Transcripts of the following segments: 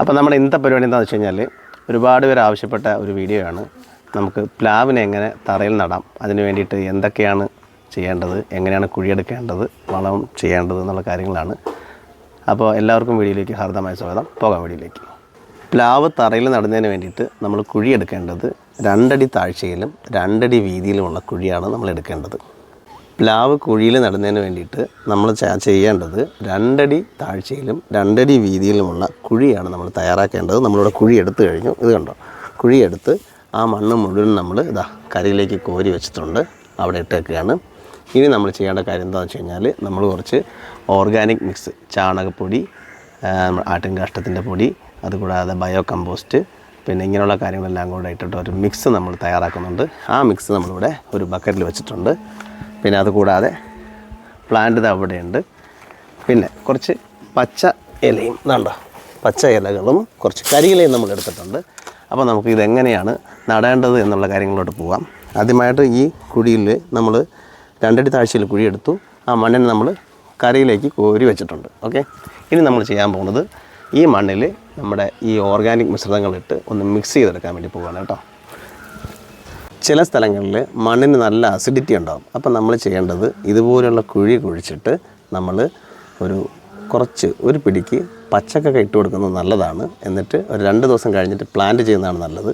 അപ്പോൾ നമ്മുടെ ഇന്നത്തെ പരിപാടി എന്താണെന്ന് വെച്ച് കഴിഞ്ഞാൽ ഒരുപാട് പേർ ആവശ്യപ്പെട്ട ഒരു വീഡിയോ ആണ്. നമുക്ക് പ്ലാവിനെ എങ്ങനെ തറയിൽ നടാം അതിന് വേണ്ടിയിട്ട് എന്തൊക്കെയാണ് ചെയ്യേണ്ടത് എങ്ങനെയാണ് കുഴിയെടുക്കേണ്ടത് വളം ചെയ്യേണ്ടത് എന്നുള്ള കാര്യങ്ങളാണ്. അപ്പോൾ എല്ലാവർക്കും വീഡിയോയിലേക്ക് ഹാർദമായ സ്വാഗതം. പോകാം വീഡിയോയിലേക്ക്. പ്ലാവ് തറയിൽ നടുന്നതിന് വേണ്ടിയിട്ട് നമ്മൾ കുഴിയെടുക്കേണ്ടത് രണ്ടടി താഴ്ചയിലും രണ്ടടി വീതിയിലുമുള്ള കുഴിയാണ് നമ്മൾ എടുക്കേണ്ടത്. പ്ലാവ് കുഴിയിൽ നടുന്നതിന് വേണ്ടിയിട്ട് നമ്മൾ ചെയ്യേണ്ടത് രണ്ടടി താഴ്ചയിലും രണ്ടടി വീതിയിലുമുള്ള കുഴിയാണ് നമ്മൾ തയ്യാറാക്കേണ്ടത്. നമ്മളിവിടെ കുഴി എടുത്തു കഴിഞ്ഞു. ഇത് കണ്ടോ? കുഴിയെടുത്ത് ആ മണ്ണ് മുഴുവൻ നമ്മൾ ഇതാ കരയിലേക്ക് കോരി വെച്ചിട്ടുണ്ട്. അവിടെ ഇട്ടേക്കുകയാണ്. ഇനി നമ്മൾ ചെയ്യേണ്ട കാര്യം എന്താണെന്ന് വെച്ച് കഴിഞ്ഞാൽ നമ്മൾ കുറച്ച് ഓർഗാനിക് മിക്സ് ചാണകപ്പൊടി ആട്ടിൻ ആട്ടിൻകാഷ്ടത്തിന്റെ പൊടി അതുകൂടാതെ ബയോ കമ്പോസ്റ്റ് പിന്നെ ഇങ്ങനെയുള്ള കാര്യങ്ങളെല്ലാം കൂടെ ഇട്ടിട്ട് ഒരു മിക്സ് നമ്മൾ തയ്യാറാക്കുന്നുണ്ട്. ആ മിക്സ് നമ്മളിവിടെ ഒരു ബക്കറ്റിൽ വെച്ചിട്ടുണ്ട്. പിന്നെ അതുകൂടാതെ പ്ലാന്റ് അവിടെയുണ്ട് പിന്നെ കുറച്ച് പച്ച ഇലയും ഇതുണ്ടോ പച്ച ഇലകളും കുറച്ച് കരിയിലയും നമ്മൾ എടുത്തിട്ടുണ്ട്. അപ്പോൾ നമുക്ക് ഇതെങ്ങനെയാണ് നടേണ്ടത് എന്നുള്ള കാര്യങ്ങളോട്ട് പോവാം. ആദ്യമായിട്ട് ഈ കുഴിയിൽ നമ്മൾ രണ്ടടി താഴ്ചയിൽ കുഴിയെടുത്തു. ആ മണ്ണിനെ നമ്മൾ കരയിലേക്ക് കോരി വെച്ചിട്ടുണ്ട്. ഓക്കെ? ഇനി നമ്മൾ ചെയ്യാൻ പോകുന്നത് ഈ മണ്ണിൽ നമ്മുടെ ഈ ഓർഗാനിക് മിശ്രിതങ്ങളിട്ട് ഒന്ന് മിക്സ് ചെയ്തെടുക്കാൻ വേണ്ടി പോവുകയാണ് കേട്ടോ. ചില സ്ഥലങ്ങളിൽ മണ്ണിന് നല്ല അസിഡിറ്റി ഉണ്ടാകും അപ്പം നമ്മൾ ചെയ്യേണ്ടത് ഇതുപോലുള്ള കുഴി കുഴിച്ചിട്ട് നമ്മൾ ഒരു കുറച്ച് ഒരു പിടിക്ക് പച്ചക്കൊക്കെ ഇട്ട് കൊടുക്കുന്നത് നല്ലതാണ്. എന്നിട്ട് ഒരു രണ്ട് ദിവസം കഴിഞ്ഞിട്ട് പ്ലാന്റ് ചെയ്യുന്നതാണ് നല്ലത്.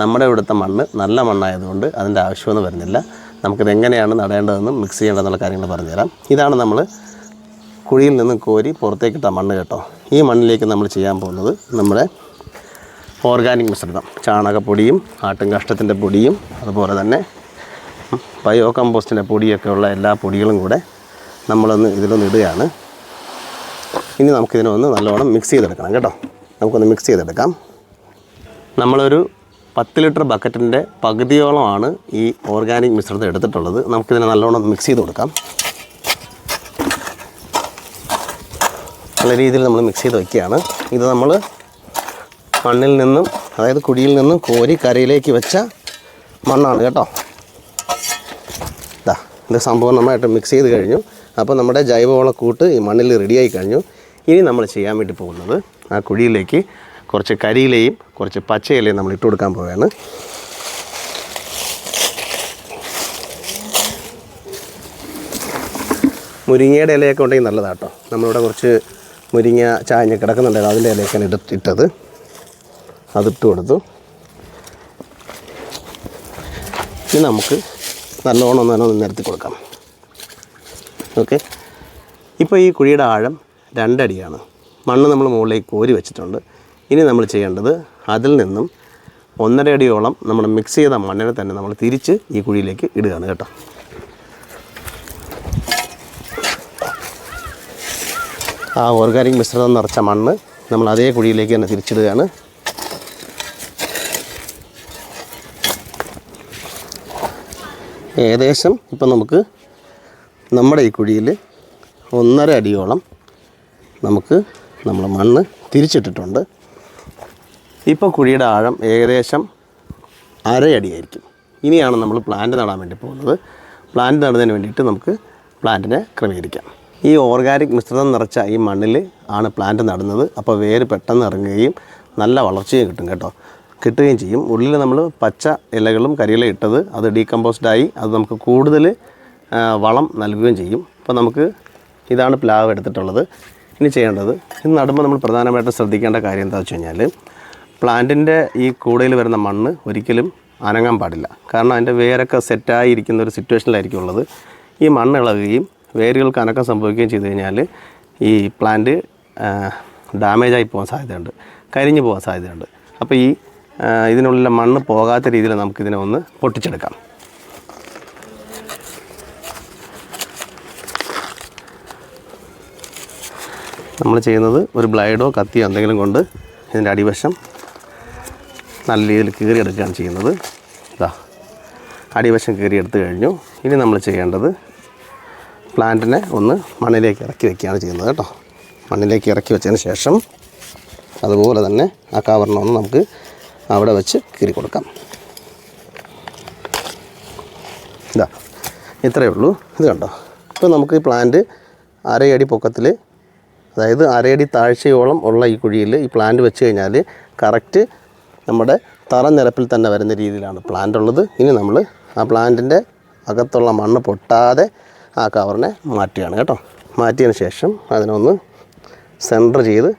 നമ്മുടെ ഇവിടുത്തെ മണ്ണ് നല്ല മണ്ണായതുകൊണ്ട് അതിന്റെ ആവശ്യമൊന്നും വരുന്നില്ല. നമുക്കിത് എങ്ങനെയാണ് നടേണ്ടതെന്നും മിക്സ് ചെയ്യേണ്ടതെന്നുള്ള കാര്യങ്ങൾ പറഞ്ഞുതരാം. ഇതാണ് നമ്മൾ കുഴിയിൽ നിന്ന് കോരി പുറത്തേക്കിട്ട മണ്ണ് കേട്ടോ. ഈ മണ്ണിലേക്ക് നമ്മൾ ചെയ്യാൻ പോകുന്നത് നമ്മുടെ ഓർഗാനിക് മിശ്രിതം. ചാണകപ്പൊടിയും ആട്ടും കഷ്ടത്തിന്റെ പൊടിയും അതുപോലെ തന്നെ ബയോ കമ്പോസ്റ്റിന്റെ പൊടിയൊക്കെ ഉള്ള എല്ലാ പൊടികളും കൂടെ നമ്മളൊന്ന് ഇതിലൊന്ന് ഇടുകയാണ്. ഇനി നമുക്കിതിനൊന്ന് നല്ലോണം മിക്സ് ചെയ്തെടുക്കണം കേട്ടോ. നമുക്കൊന്ന് മിക്സ് ചെയ്തെടുക്കാം. നമ്മളൊരു പത്ത് ലിറ്റർ ബക്കറ്റിന്റെ പകുതിയോളമാണ് ഈ ഓർഗാനിക് മിശ്രിതം എടുത്തിട്ടുള്ളത്. നമുക്കിതിനെ നല്ലോണം മിക്സ് ചെയ്ത് കൊടുക്കാം. നല്ല രീതിയിൽ നമ്മൾ മിക്സ് ചെയ്ത് വയ്ക്കുകയാണ് ഇത് നമ്മൾ മണ്ണിൽ നിന്നും അതായത് കുഴിയിൽ നിന്നും കോരി കരയിലേക്ക് വെച്ച മണ്ണാണ് കേട്ടോ. ഇതാ ഇത് സംഭവം നന്നായിട്ട് മിക്സ് ചെയ്ത് കഴിഞ്ഞു. അപ്പോൾ നമ്മുടെ ജൈവവളക്കൂട്ട് ഈ മണ്ണിൽ റെഡിയായി കഴിഞ്ഞു. ഇനി നമ്മൾ ചെയ്യാൻ വേണ്ടി പോകുന്നത് ആ കുഴിയിലേക്ക് കുറച്ച് കരിയിലയും കുറച്ച് പച്ചയിലയും നമ്മൾ ഇട്ട് കൊടുക്കാൻ പോവുകയാണ്. മുരിങ്ങയുടെ ഇലയൊക്കെ ഉണ്ടെങ്കിൽ നല്ലതാട്ടോ. നമ്മളിവിടെ കുറച്ച് മുരിങ്ങ ചായഞ്ഞ് കിടക്കുന്നുണ്ടായിരുന്നു അതിന്റെ ഇലയൊക്കെയാണ് ഇട ഇട്ടത്. അതിട്ട് കൊടുത്തു. ഇനി നമുക്ക് നല്ലോണം നല്ലോണം നിരത്തി കൊടുക്കാം. ഓക്കെ. ഇപ്പോൾ ഈ കുഴിയുടെ ആഴം രണ്ടടിയാണ്. മണ്ണ് നമ്മൾ മുകളിലേക്ക് കോരി വെച്ചിട്ടുണ്ട്. ഇനി നമ്മൾ ചെയ്യേണ്ടത് അതിൽ നിന്നും ഒന്നര അടിയോളം നമ്മൾ മിക്സ് ചെയ്ത മണ്ണിനെ തന്നെ നമ്മൾ തിരിച്ച് ഈ കുഴിയിലേക്ക് ഇടുകയാണ് കേട്ടോ. ആ ഓർഗാനിക് മിശ്രിതം നിറച്ച മണ്ണ് നമ്മൾ അതേ കുഴിയിലേക്ക് തന്നെ തിരിച്ചിടുകയാണ്. ഏകദേശം ഇപ്പം നമുക്ക് നമ്മുടെ ഈ കുഴിയിൽ ഒന്നര അടിയോളം നമുക്ക് നമ്മൾ മണ്ണ് തിരിച്ചിട്ടിട്ടുണ്ട്. ഇപ്പോൾ കുഴിയുടെ ആഴം ഏകദേശം അരയടിയായിരിക്കും ഇനിയാണ് നമ്മൾ പ്ലാന്റ് നടാൻ വേണ്ടി പോകുന്നത്. പ്ലാന്റ് നടുന്നതിന് വേണ്ടിയിട്ട് നമുക്ക് പ്ലാന്റിനെ ക്രമീകരിക്കാം. ഈ ഓർഗാനിക് മിശ്രിതം നിറച്ച ഈ മണ്ണിൽ ആണ് പ്ലാന്റ് നടുന്നത്. അപ്പോൾ വേര് പെട്ടെന്ന് ഇറങ്ങുകയും നല്ല വളർച്ചയും കിട്ടും കേട്ടോ. കിട്ടുകയും ചെയ്യും. ഉള്ളിൽ നമ്മൾ പച്ച ഇലകളും കരിയില ഇട്ടത് അത് ഡീകമ്പോസ്ഡായി അത് നമുക്ക് കൂടുതൽ വളം നൽകുകയും ചെയ്യും. അപ്പോൾ നമുക്ക് ഇതാണ് പ്ലാവ് എടുത്തിട്ടുള്ളത്. ഇനി ചെയ്യേണ്ടത് ഇത് നടുമ്പോൾ നമ്മൾ പ്രധാനമായിട്ടും ശ്രദ്ധിക്കേണ്ട കാര്യം എന്താ വെച്ച് കഴിഞ്ഞാൽ പ്ലാന്റിന്റെ ഈ കൂടയിൽ വരുന്ന മണ്ണ് ഒരിക്കലും അനങ്ങാൻ പാടില്ല. കാരണം അതിന്റെ വേരൊക്കെ സെറ്റായിരിക്കുന്ന ഒരു സിറ്റുവേഷനിലായിരിക്കും ഉള്ളത്. ഈ മണ്ണ് ഇളകുകയും വേരുകൾക്ക് അനക്കം സംഭവിക്കുകയും ചെയ്തു കഴിഞ്ഞാൽ ഈ പ്ലാന്റ് ഡാമേജായി പോകാൻ സാധ്യതയുണ്ട്. കരിഞ്ഞു പോകാൻ സാധ്യതയുണ്ട്. അപ്പോൾ ഈ ഇതിനുള്ള മണ്ണ് പോകാത്ത രീതിയിൽ നമുക്കിതിനെ ഒന്ന് പൊട്ടിച്ചെടുക്കാം. നമ്മൾ ചെയ്യുന്നത് ഒരു ബ്ലൈഡോ കത്തിയോ എന്തെങ്കിലും കൊണ്ട് ഇതിന്റെ അടിവശം നല്ല രീതിയിൽ കീറിയെടുക്കുകയാണ് ചെയ്യുന്നത്. ഇതാ അടിവശം കീറിയെടുത്ത് കഴിഞ്ഞു. ഇനി നമ്മൾ ചെയ്യേണ്ടത് പ്ലാന്റിനെ ഒന്ന് മണ്ണിലേക്ക് ഇറക്കി വയ്ക്കുകയാണ് ചെയ്യുന്നത് കേട്ടോ. മണ്ണിലേക്ക് ഇറക്കി വെച്ചതിന് ശേഷം അതുപോലെ തന്നെ ആ കവറിനെ ഒന്ന് നമുക്ക് അവിടെ വെച്ച് കീറി കൊടുക്കാം. ഇതാ ഇത്രയേ ഉള്ളൂ. ഇത് കണ്ടോ? ഇപ്പോൾ നമുക്ക് ഈ പ്ലാന്റ് അരയടി പൊക്കത്തിൽ അതായത് അരയടി താഴ്ചയോളം ഉള്ള ഈ കുഴിയിൽ ഈ പ്ലാന്റ് വെച്ച് കഴിഞ്ഞാൽ കറക്റ്റ് നമ്മുടെ തറ നിരപ്പിൽ തന്നെ വരുന്ന രീതിയിലാണ് പ്ലാന്റ് ഉള്ളത്. ഇനി നമ്മൾ ആ പ്ലാന്റിന്റെ അകത്തുള്ള മണ്ണ് പൊട്ടാതെ ആ കവറിനെ മാറ്റുകയാണ് കേട്ടോ. മാറ്റിയതിന് ശേഷം അതിനൊന്ന് സെന്റർ ചെയ്ത്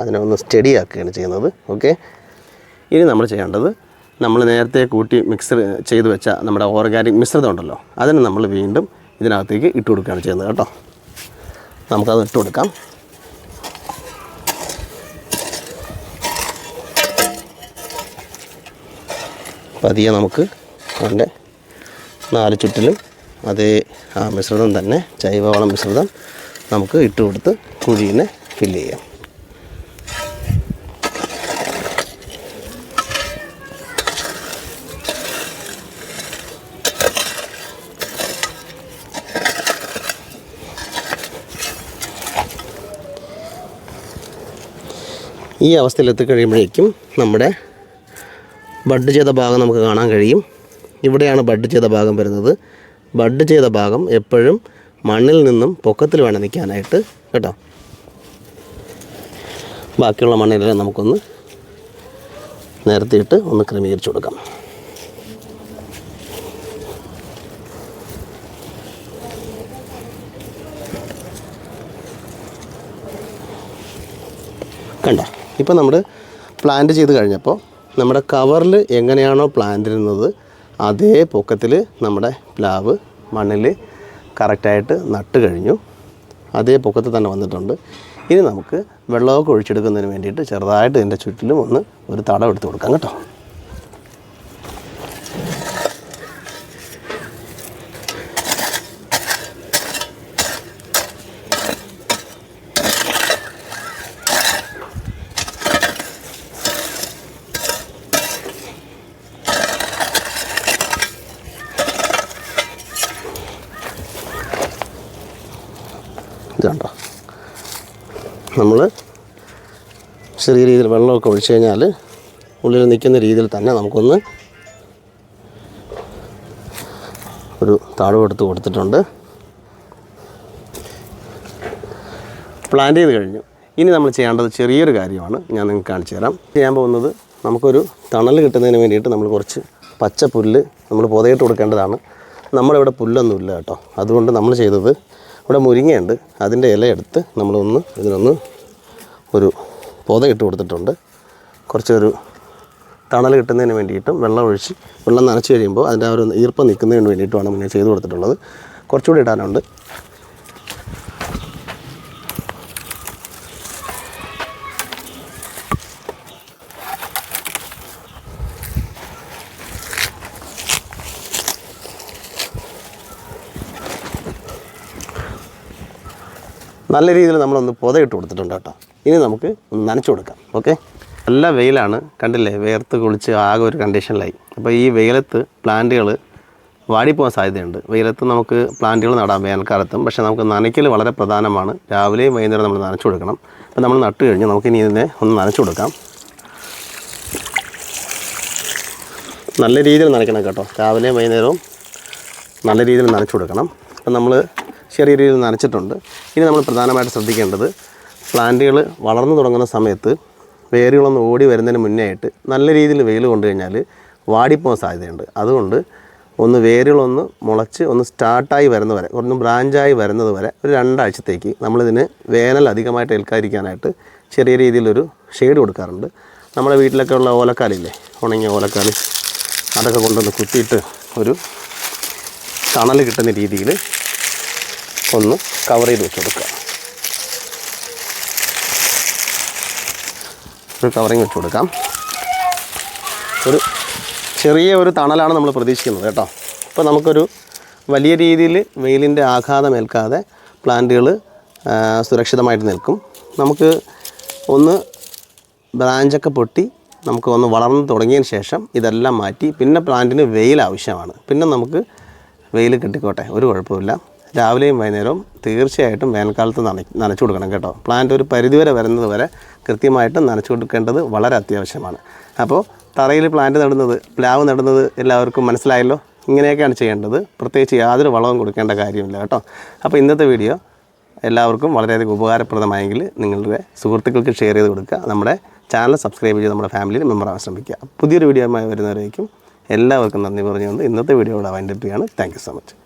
അതിനെ ഒന്ന് സ്റ്റഡി ആക്കുകയാണ് ചെയ്യുന്നത്. ഓക്കെ ഇനി നമ്മൾ ചെയ്യേണ്ടത് നമ്മൾ നേരത്തെ കൂട്ടി മിക്സർ ചെയ്ത് വെച്ച നമ്മുടെ ഓർഗാനിക് മിശ്രിതം ഉണ്ടല്ലോ അതിന് നമ്മൾ വീണ്ടും ഇതിനകത്തേക്ക് ഇട്ട് കൊടുക്കുകയാണ് ചെയ്യുന്നത് കേട്ടോ. നമുക്കത് ഇട്ട് കൊടുക്കാം. പതിയെ നമുക്ക് അതിന്റെ നാല് ചുറ്റിലും അതേ ആ മിശ്രിതം തന്നെ ജൈവവളം മിശ്രിതം നമുക്ക് ഇട്ട് കൊടുത്ത് കുഴീനെ ഫില്ല് ചെയ്യാം. ഈ അവസ്ഥയിൽ എത്തിക്കഴിയുമ്പോഴേക്കും നമ്മുടെ ബഡ് ചെയ്ത ഭാഗം നമുക്ക് കാണാൻ കഴിയും. ഇവിടെയാണ് ബഡ് ചെയ്ത ഭാഗം വരുന്നത്. ബഡ് ചെയ്ത ഭാഗം എപ്പോഴും മണ്ണിൽ നിന്നും പൊക്കത്തിൽ വേണം നിൽക്കാനായിട്ട്. കേട്ടോ? ബാക്കിയുള്ള മണ്ണിലെല്ലാം നമുക്കൊന്ന് നിരത്തിയിട്ട് ഒന്ന് ക്രമീകരിച്ചു കൊടുക്കാം. കണ്ട? ഇപ്പോൾ നമ്മൾ പ്ലാന്റ് ചെയ്ത് കഴിഞ്ഞപ്പോൾ നമ്മുടെ കവറിൽ എങ്ങനെയാണോ പ്ലാന്റ് ഇരുന്നത് അതേ പൊക്കത്തിൽ നമ്മുടെ പ്ലാവ് മണ്ണിൽ കറക്റ്റായിട്ട് നട്ട് കഴിഞ്ഞു. അതേ പൊക്കത്തിൽ തന്നെ വന്നിട്ടുണ്ട്. ഇനി നമുക്ക് വെള്ളമൊക്കെ ഒഴിച്ചെടുക്കുന്നതിന് വേണ്ടിയിട്ട് ചെറുതായിട്ട് ഇതിന്റെ ചുറ്റിലും ഒന്ന് ഒരു തടം എടുത്ത് കൊടുക്കാം കേട്ടോ. നമ്മൾ ചെറിയ രീതിയിൽ വെള്ളമൊക്കെ ഒഴിച്ചു കഴിഞ്ഞാൽ ഉള്ളിൽ നിൽക്കുന്ന രീതിയിൽ തന്നെ നമുക്കൊന്ന് ഒരു താഴ് എടുത്ത് കൊടുത്തിട്ടുണ്ട്. പ്ലാന്റ് ചെയ്ത് കഴിഞ്ഞു. ഇനി നമ്മൾ ചെയ്യേണ്ടത് ചെറിയൊരു കാര്യമാണ്. ഞാൻ നിങ്ങൾക്ക് കാണിച്ചു തരാം. ചെയ്യാൻ പോകുന്നത് നമുക്കൊരു തണൽ കിട്ടുന്നതിന് വേണ്ടിയിട്ട് നമ്മൾ കുറച്ച് പച്ച പുല്ല് നമ്മൾ പുതയിട്ട് കൊടുക്കേണ്ടതാണ്. നമ്മളിവിടെ പുല്ലൊന്നുമില്ല കേട്ടോ. അതുകൊണ്ട് നമ്മൾ ചെയ്തത് ഇവിടെ മുരിങ്ങയുണ്ട്. അതിന്റെ ഇലയെടുത്ത് നമ്മളൊന്ന് ഇതിനൊന്ന് ഒരു പൊതയിട്ട് കൊടുത്തിട്ടുണ്ട്. കുറച്ചൊരു തണൽ കിട്ടുന്നതിന് വേണ്ടിയിട്ടും വെള്ളം ഒഴിച്ച് വെള്ളം നനച്ച് കഴിയുമ്പോൾ അതിന്റെ ആ ഒരു ഈർപ്പം നിൽക്കുന്നതിന് വേണ്ടിയിട്ടുമാണ് മുന്നേ ചെയ്ത് കൊടുത്തിട്ടുള്ളത്. കുറച്ചുകൂടി ഇടാനുണ്ട്. നല്ല രീതിയിൽ നമ്മളൊന്ന് പുതയിട്ട് കൊടുത്തിട്ടുണ്ട് കേട്ടോ. ഇനി നമുക്ക് ഒന്ന് നനച്ചു കൊടുക്കാം. ഓക്കെ? നല്ല വെയിലാണ്. കണ്ടില്ലേ? വേർത്ത് കുളിച്ച് ആകെ ഒരു കണ്ടീഷനിലായി അപ്പോൾ ഈ വെയിലത്ത് പ്ലാന്റുകൾ വാടിപ്പോകാൻ സാധ്യതയുണ്ട്. വെയിലത്ത് നമുക്ക് പ്ലാന്റുകൾ നടാം വേനൽക്കാലത്തും. പക്ഷേ നമുക്ക് നനയ്ക്കൽ വളരെ പ്രധാനമാണ്. രാവിലെയും വൈകുന്നേരം നമ്മൾ നനച്ചു കൊടുക്കണം. അപ്പോൾ നമ്മൾ നട്ട് കഴിഞ്ഞ് നമുക്ക് ഇനി ഇതിനെ ഒന്ന് നനച്ചു കൊടുക്കാം. നല്ല രീതിയിൽ നനയ്ക്കണം കേട്ടോ. രാവിലെയും വൈകുന്നേരവും നല്ല രീതിയിൽ നനച്ചു കൊടുക്കണം. അപ്പം നമ്മൾ ചെറിയ രീതിയിൽ നനച്ചിട്ടുണ്ട്. ഇനി നമ്മൾ പ്രധാനമായിട്ട് ശ്രദ്ധിക്കേണ്ടത് പ്ലാന്റുകൾ വളർന്നു തുടങ്ങുന്ന സമയത്ത് വേരുകളൊന്ന് ഓടി വരുന്നതിന് മുന്നേ ആയിട്ട് നല്ല രീതിയിൽ വെയിൽ കൊണ്ടു കഴിഞ്ഞാൽ വാടിപ്പോകാൻ സാധ്യതയുണ്ട്. അതുകൊണ്ട് ഒന്ന് വേരുകളൊന്ന് മുളച്ച് ഒന്ന് സ്റ്റാർട്ടായി വരുന്ന വരെ ഒന്ന് ബ്രാഞ്ചായി വരുന്നത് വരെ ഒരു രണ്ടാഴ്ചത്തേക്ക് നമ്മളിതിന് വേനൽ അധികമായിട്ട് ഏൽക്കാതിരിക്കാനായിട്ട് ചെറിയ രീതിയിലൊരു ഷെയ്ഡ് കൊടുക്കാറുണ്ട്. നമ്മുടെ വീട്ടിലൊക്കെ ഉള്ള ഓലക്കാലില്ലേ ഉണങ്ങിയ ഓലക്കാലി അതൊക്കെ കൊണ്ടൊന്ന് കുത്തിയിട്ട് ഒരു തണൽ കിട്ടുന്ന രീതിയിൽ ഒന്ന് കവർ ചെയ്ത് വെച്ച് കൊടുക്കുക. ഒരു കവറിങ് വെച്ച് കൊടുക്കാം. ഒരു ചെറിയ ഒരു തണലാണ് നമ്മൾ പ്രതീക്ഷിക്കുന്നത് കേട്ടോ. അപ്പോൾ നമുക്കൊരു വലിയ രീതിയിൽ വെയിലിന്റെ ആഘാതം ഏൽക്കാതെ പ്ലാന്റുകൾ സുരക്ഷിതമായിട്ട് നിൽക്കും. നമുക്ക് ഒന്ന് ബ്രാഞ്ചൊക്കെ പൊട്ടി നമുക്ക് ഒന്ന് വളർന്നു തുടങ്ങിയതിന് ശേഷം ഇതെല്ലാം മാറ്റി പിന്നെ പ്ലാന്റിന് വെയിൽ ആവശ്യമാണ്. പിന്നെ നമുക്ക് വെയിൽ കിട്ടിക്കോട്ടെ ഒരു കുഴപ്പമില്ല രാവിലെയും വൈകുന്നേരവും തീർച്ചയായിട്ടും വേനൽക്കാലത്ത് നന നനച്ചു കൊടുക്കണം കേട്ടോ. പ്ലാന്റ് ഒരു പരിധിവരെ വരുന്നത് വരെ കൃത്യമായിട്ട് നനച്ചു കൊടുക്കേണ്ടത് വളരെ അത്യാവശ്യമാണ്. അപ്പോൾ തറയിൽ പ്ലാന്റ് നടുന്നത് പ്ലാവ് നടുന്നത് എല്ലാവർക്കും മനസ്സിലായല്ലോ? ഇങ്ങനെയൊക്കെയാണ് ചെയ്യേണ്ടത്. പ്രത്യേകിച്ച് യാതൊരു വളവും കൊടുക്കേണ്ട കാര്യമില്ല കേട്ടോ. അപ്പോൾ ഇന്നത്തെ വീഡിയോ എല്ലാവർക്കും വളരെയധികം ഉപകാരപ്രദമായെങ്കിൽ നിങ്ങളുടെ സുഹൃത്തുക്കൾക്ക് ഷെയർ ചെയ്ത് കൊടുക്കുക. നമ്മുടെ ചാനൽ സബ്സ്ക്രൈബ് ചെയ്ത് നമ്മുടെ ഫാമിലിയിൽ മെമ്പറാകാൻ ശ്രമിക്കുക. പുതിയൊരു വീഡിയോയുമായി വരുന്നവരേക്കും എല്ലാവർക്കും നന്ദി പറഞ്ഞുകൊണ്ട് ഇന്നത്തെ വീഡിയോ ഇവിടെ വൈൻഡപ്പ് ആണ് താങ്ക് സോ മച്ച്